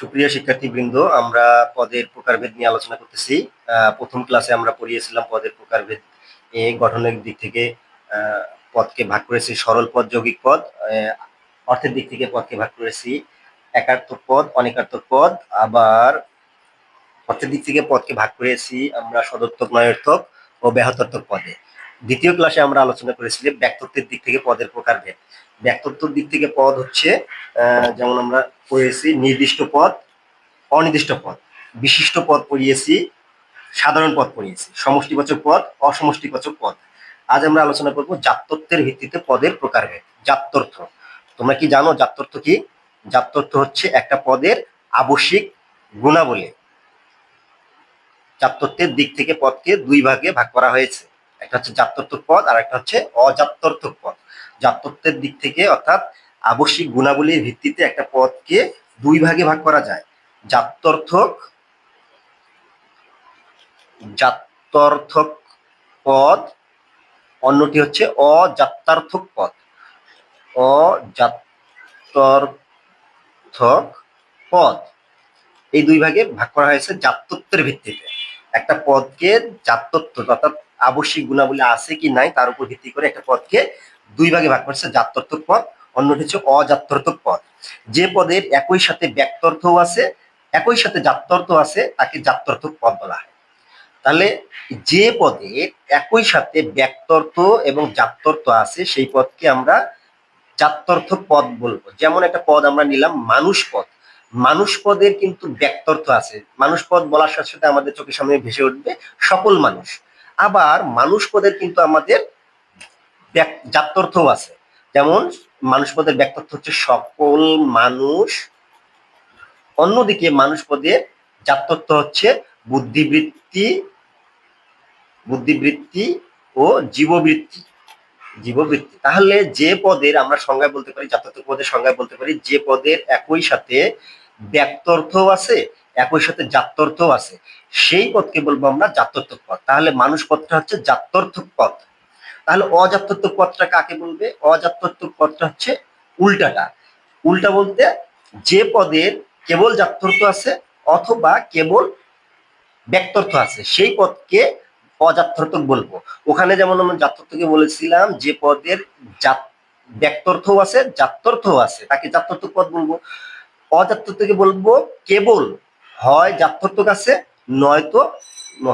সুপ্রিয় শিক্ষার্থীবৃন্দ, আমরা পদের প্রকারভেদ নিয়ে আলোচনা করতেছি। প্রথম ক্লাসে আমরা পড়িয়েছিলাম পদের প্রকারভেদ এ, গঠনের দিক থেকে পদকে ভাগ করেছি সরল পদ, যৌগিক পদ। অর্থের দিক থেকে পদকে ভাগ করেছি একার্থক পদ, অনেকার্থক পদ। আবার অর্থের দিক থেকে পদকে ভাগ করেছি আমরা সদর্থক নয়ার্থক ও ব্যাহতার্থক পদে। দ্বিতীয় ক্লাসে আমরা আলোচনা করেছিলাম ব্যক্তত্বের দিক থেকে পদের প্রকারভেদ। ব্যক্তত্বের দিক থেকে পদ হচ্ছে যেমন আমরা পড়িয়েছি নির্দিষ্ট পদ, অনির্দিষ্ট পদ। বিশিষ্ট পদ পড়িয়েছি, সাধারণ পদ পড়িয়েছি। সমষ্টিবাচক পদ, অসমষ্টিবাচক পদ। আজ আমরা আলোচনা করব জাত্যর্থের ভিত্তিতে পদের প্রকারভেদ জাত্যর্থ তোমরা কি জানো জাত্যর্থ কি? জাত্যর্থ হচ্ছে একটা পদের আবশ্যিক গুণাবলী। জাত্যর্থের দিক থেকে পদকে দুই ভাগে ভাগ করা হয়েছে। একটা হচ্ছে জাত্যর্থক পদ আর একটা হচ্ছে অজাত্যর্থক পদ। জাত্যর্থের দিক থেকে অর্থাৎ আবশ্যিক গুণাবলীর ভিত্তিতে একটা পদকে দুই ভাগে ভাগ করা যায়। জাত্যর্থক জাত্যর্থক পদ, অন্যটি হচ্ছে অজাত্যার্থক পদ। অজাত্যর্থক পদ। এই দুই ভাগে ভাগ করা হয়েছে জাত্যত্বের ভিত্তিতে। একটা পদকে জাত্যত্ব অর্থাৎ আবশ্যিক গুণাবলী আছে কি নাই তার উপর ভিত্তি করে একটা পদকে দুই ভাগে ভাগ করছে জাত্যর্থক পদ, অন্যটি হচ্ছে অজাত্যর্থক পদ। যে পদের একই সাথে ব্যক্তর্থও আছে, একই সাথে জাত্যর্থ আছে, তাকে জাত্যর্থক পদ বলা হয়। তাহলে যে পদে একই সাথে ব্যক্তর্থ এবং জাত্যর্থ আছে, সেই পদকে আমরা জাত্যর্থক পদ বলব। যেমন একটা পদ আমরা নিলাম মানুষ পদ। মানুষ পদের কিন্তু ব্যক্তর্থ আছে। মানুষ পদ বলার সাথে সাথে আমাদের চোখের সামনে ভেসে উঠবে সকল মানুষ। আবার মানুষ পদের কিন্তু আমাদের জাত্যর্থও আছে। যেমন মানুষ পদের ব্যক্তর্থ হচ্ছে সকল মানুষ। অন্যদিকে মানুষ পদের জাত্যর্থ হচ্ছে বুদ্ধিবৃত্তি বুদ্ধিবৃত্তি ও জীববৃত্তি। জীববৃত্তি। তাহলে যে পদের আমরা সংজ্ঞায় বলতে পারি জাত্যর্থ পদের সংজ্ঞায় বলতে পারি, যে পদের একই সাথে ব্যক্তর্থও আছে, একই সাথে জাত্যর্থও আছে। সেই পদকে বলব আমরা জাত্যর্থক পদ। তাহলে মানুষ পদটা হচ্ছে জাত্যর্থক পদ। তাহলে অজাত্যর্থক পদটা কাকে বলবে? অজাত্যর্থক পদটা হচ্ছে উল্টাটা। উল্টা বলতে যে পদের কেবল জাত্যর্থ আছে অথবা কেবল ব্যক্তর্থ আছে, সেই পদকে অজাত্যর্থক বলব। ওখানে যেমন আমরা জাত্যর্থকে বলেছিলাম, যে পদের ব্যক্তর্থও আছে জাত্যর্থও আছে। তাকে জাত্যর্থক পদ বলব। অজাত্যর্থকে বলব কেবল। হয় জাত্যর্থক আছে, নয়তো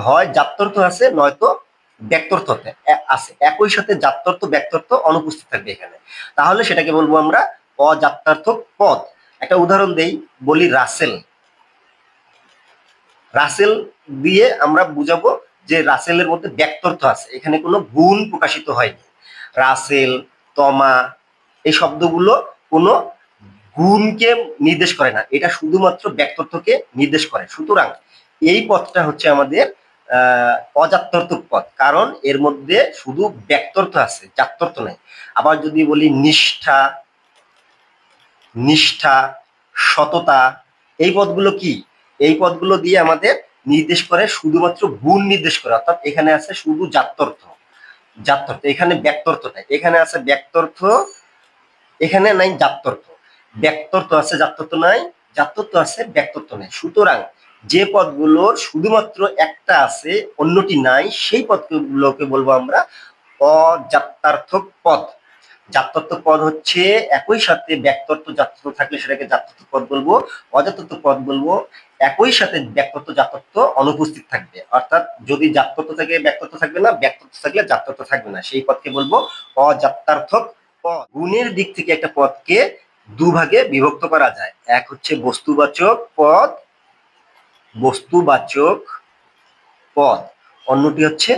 হয় জাত্যর্থ আছে, নয়তো ব্যক্তর্থ আছে- একই সাথে জাত্যর্থ ব্যক্তর্থ অনুপস্থিত থাকবে এখানে। তাহলে সেটাকে বলব আমরা অজাত্যার্থক পদ। একটা উদাহরণ দেই, বলি রাসেল। রাসেল দিয়ে আমরা বুঝাবো যে রাসেলের মধ্যে ব্যক্তর্থ আছে। এখানে কোনো গুণ প্রকাশিত হয়নি। রাসেল, তমা, এই শব্দগুলো কোনো গুণকে নির্দেশ করে না। এটা শুধুমাত্র ব্যক্তর্থকে নির্দেশ করে। সুতরাং এই পদটা হচ্ছে আমাদের আহ অজাত্যর্থক পদ কারণ এর মধ্যে শুধু ব্যক্তর্থ আছে জাত্যর্থ নাই। আবার যদি বলি নিষ্ঠা নিষ্ঠা, সততা, এই পদগুলো কি? এই পদগুলো দিয়ে আমাদের নির্দেশ করে, শুধুমাত্র গুণ নির্দেশ করে। অর্থাৎ এখানে আছে শুধু জাত্যর্থ জাত্যর্থ এখানে ব্যক্তর্থ নাই। এখানে আছে ব্যক্তর্থ, এখানে নাই জাত্যর্থ ব্যক্তর্থ আছে জাত্যর্থ নাই জাত্যর্থ আছে, ব্যক্তর্থ নাই। সুতরাং যে পদগুলোর শুধুমাত্র একটা আছে, অন্যটি নাই, সেই পদগুলোকে বলব আমরা অজাত্যার্থক পদ। জাত্যর্থক পদ হচ্ছে একই সাথে ব্যক্তত্ব জাত্যর্থ থাকলে সেটাকে জাত্যর্থ পদ বলব অজাত্যর্থ পদ বলব, একই সাথে ব্যক্তত্ব জাত্যর্থ অনুপস্থিত থাকবে। অর্থাৎ যদি জাত্যর্থ থাকে, ব্যক্তত্ব থাকবে না, ব্যক্তত্ব থাকলে জাত্যর্থ থাকবে না। সেই পদকে বলব অজাত্যার্থক পদ। গুণের দিক থেকে একটা পদকে দুভাগে বিভক্ত করা যায়। এক হচ্ছে বস্তুবাচক পদ বস্তুবাচক পদ। অন্যটি হচ্ছে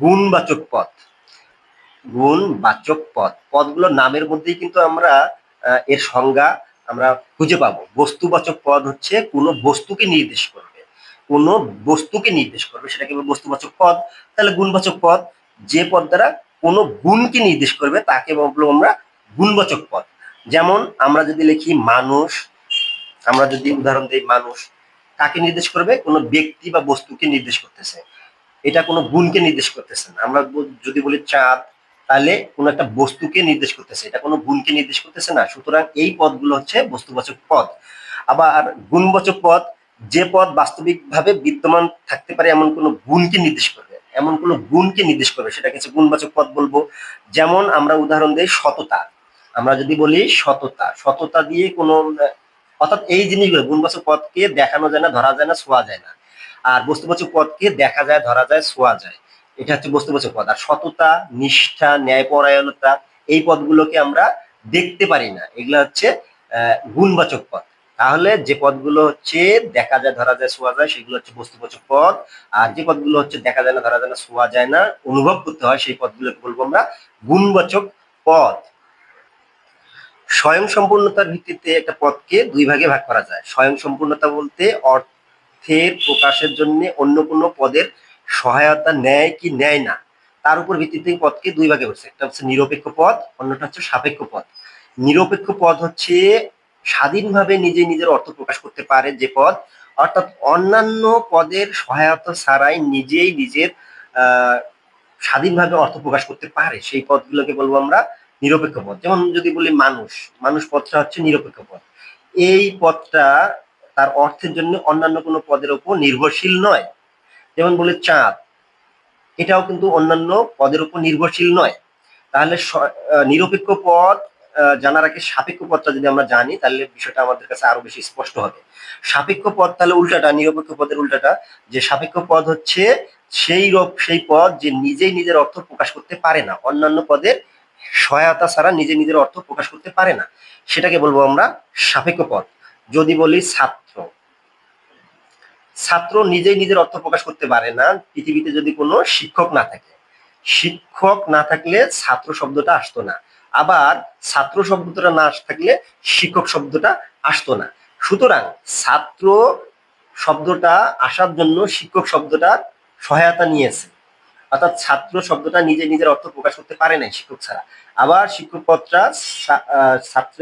গুণবাচক পদ। গুণবাচক পদ। পদগুলোর নামের মধ্যেই কিন্তু আমরা এর সংজ্ঞা আমরা খুঁজে পাবো। বস্তুবাচক পদ হচ্ছে কোনো বস্তুকে নির্দেশ করবে। কোনো বস্তুকে নির্দেশ করবে সেটাকে বলব বস্তুবাচক পদ? তাহলে গুণবাচক পদ যে পদ দ্বারা কোনো গুণকে নির্দেশ করবে, তাকে বলব আমরা গুণবাচক পদ। যেমন আমরা যদি লিখি মানুষ, আমরা যদি উদাহরণ দিই মানুষ কাকে নির্দেশ করবে, কোনো ব্যক্তি বা বস্তুকে নির্দেশ করতেছে। এটা কোনো গুণকে নির্দেশ করতেছে না। আমরা যদি বলি চাঁদ, তাহলে কোনো একটা বস্তুকে নির্দেশ করতেছে। এটা কোনো গুণকে নির্দেশ করতেছে না। সুতরাং এই পদগুলো হচ্ছে বস্তুবাচক পদ। আবার গুণবাচক পদ, যে পদ বাস্তবিকভাবে বিদ্যমান থাকতে পারে, এমন কোনো গুণকে নির্দেশ করবে। এমন কোনো গুণকে নির্দেশ করবে, সেটাকে হচ্ছে গুণবাচক পদ বলব। যেমন আমরা উদাহরণ দিই সততা। আমরা যদি বলি সততা সততা দিয়ে কোনো অর্থাৎ এই জিনিসগুলো, গুণবাচক পদকে দেখানো যায় না, ধরা যায় না ছোঁয়া যায় না। আর বস্তুবাচক পদকে দেখা যায়, ধরা যায় ছোঁয়া যায়। এটা হচ্ছে বস্তুবাচক পদ আর সততা, নিষ্ঠা, ন্যায়পরায়ণতা, এই পদগুলোকে আমরা দেখতে পারি না। এগুলো হচ্ছে গুণবাচক পদ তাহলে যে পদগুলো হচ্ছে দেখা যায়, ধরা যায় ছোঁয়া যায়, সেগুলো হচ্ছে বস্তুবাচক পদ আর যে পদগুলো হচ্ছে দেখা যায় না, ধরা যায় না ছোঁয়া যায় না, অনুভব করতে হয়, সেই পদগুলোকে বলব আমরা গুণবাচক পদ স্বয়ং সম্পূর্ণতার ভিত্তিতে একটা পদকে দুই ভাগে ভাগ করা যায়। স্বয়ং সম্পূর্ণতা বলতে অর্থের প্রকাশের জন্য অন্য কোনো পদের সহায়তা নেয় কি নেয় না, তার উপর ভিত্তিতে পদকে দুই ভাগে করছে একটা হচ্ছে নিরপেক্ষ পদ, অন্যটা হচ্ছে সাপেক্ষ পদ। নিরপেক্ষ পদ হচ্ছে স্বাধীনভাবে নিজে নিজের অর্থ প্রকাশ করতে পারে যে পদ, অর্থাৎ অন্যান্য পদের সহায়তা ছাড়াই নিজেই নিজের স্বাধীনভাবে অর্থ প্রকাশ করতে পারে। সেই পদগুলোকে বলব আমরা নিরপেক্ষ পথ। যেমন যদি বলি মানুষ মানুষ পথটা হচ্ছে নিরপেক্ষ পথ। এই পথটা তার অর্থের জন্য অন্যান্য কোনো পদের উপর নির্ভরশীল নয়। যেমন বলি চাঁদ, এটাও কিন্তু অন্যান্য পদের উপর নির্ভরশীল নয়। তাহলে নিরপেক্ষ পদ জানার আগে সাপেক্ষ পদটা যদি আমরা জানি, তাহলে বিষয়টা আমাদের কাছে আরও বেশি স্পষ্ট হবে। সাপেক্ষ পদ তাহলে উল্টাটা, নিরপেক্ষ পদের উল্টাটা। যে সাপেক্ষ পদ হচ্ছে সেই সেই পদ যে নিজেই নিজের অর্থ প্রকাশ করতে পারে না। অন্যান্য পদের সহায়তা ছাড়া নিজে নিজের অর্থ প্রকাশ করতে পারে না। সেটাকে বলব আমরা সাপেক্ষ পদ। যদি বলি ছাত্র ছাত্র নিজেই নিজের অর্থ প্রকাশ করতে পারে না, পৃথিবীতে যদি কোনো শিক্ষক না থাকে। শিক্ষক না থাকলে ছাত্র শব্দটা আসতো না। আবার ছাত্র শব্দটা না থাকলে শিক্ষক শব্দটা আসতো না। সুতরাং ছাত্র শব্দটা আসার জন্য শিক্ষক শব্দটার সহায়তা নিয়েছে। অর্থাৎ ছাত্র শব্দটা নিজে নিজের অর্থ প্রকাশ করতে পারে নাই শিক্ষক ছাড়া। আবার শিক্ষক পদটা ছাত্র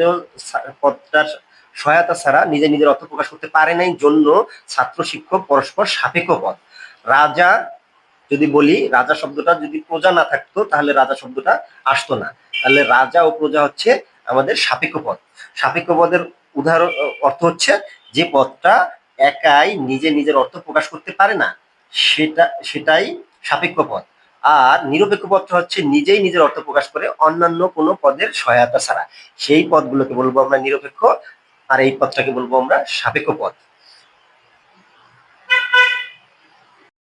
পদটার সহায়তা ছাড়া নিজে নিজের অর্থ প্রকাশ করতে পারে নাই, জন্য ছাত্র শিক্ষক পরস্পর সাপেক্ষ পদ। রাজা যদি বলি, রাজা শব্দটা যদি প্রজা না থাকতো, তাহলে রাজা শব্দটা আসতো না। তাহলে রাজা ও প্রজা হচ্ছে আমাদের সাপেক্ষ পদ। সাপেক্ষ পদের উদাহরণ, অর্থ হচ্ছে যে পদটা একাই নিজে নিজের অর্থ প্রকাশ করতে পারে না, সেটা, সেটাই সাপেক্ষ পদ আর নিরপেক্ষ পদটা হচ্ছে নিজেই নিজের অর্থ প্রকাশ করে অন্যান্য কোনো পদের সহায়তা ছাড়া। সেই পদগুলোকে বলব আমরা নিরপেক্ষ, আর এই পদটাকে বলব আমরা সাপেক্ষ পদ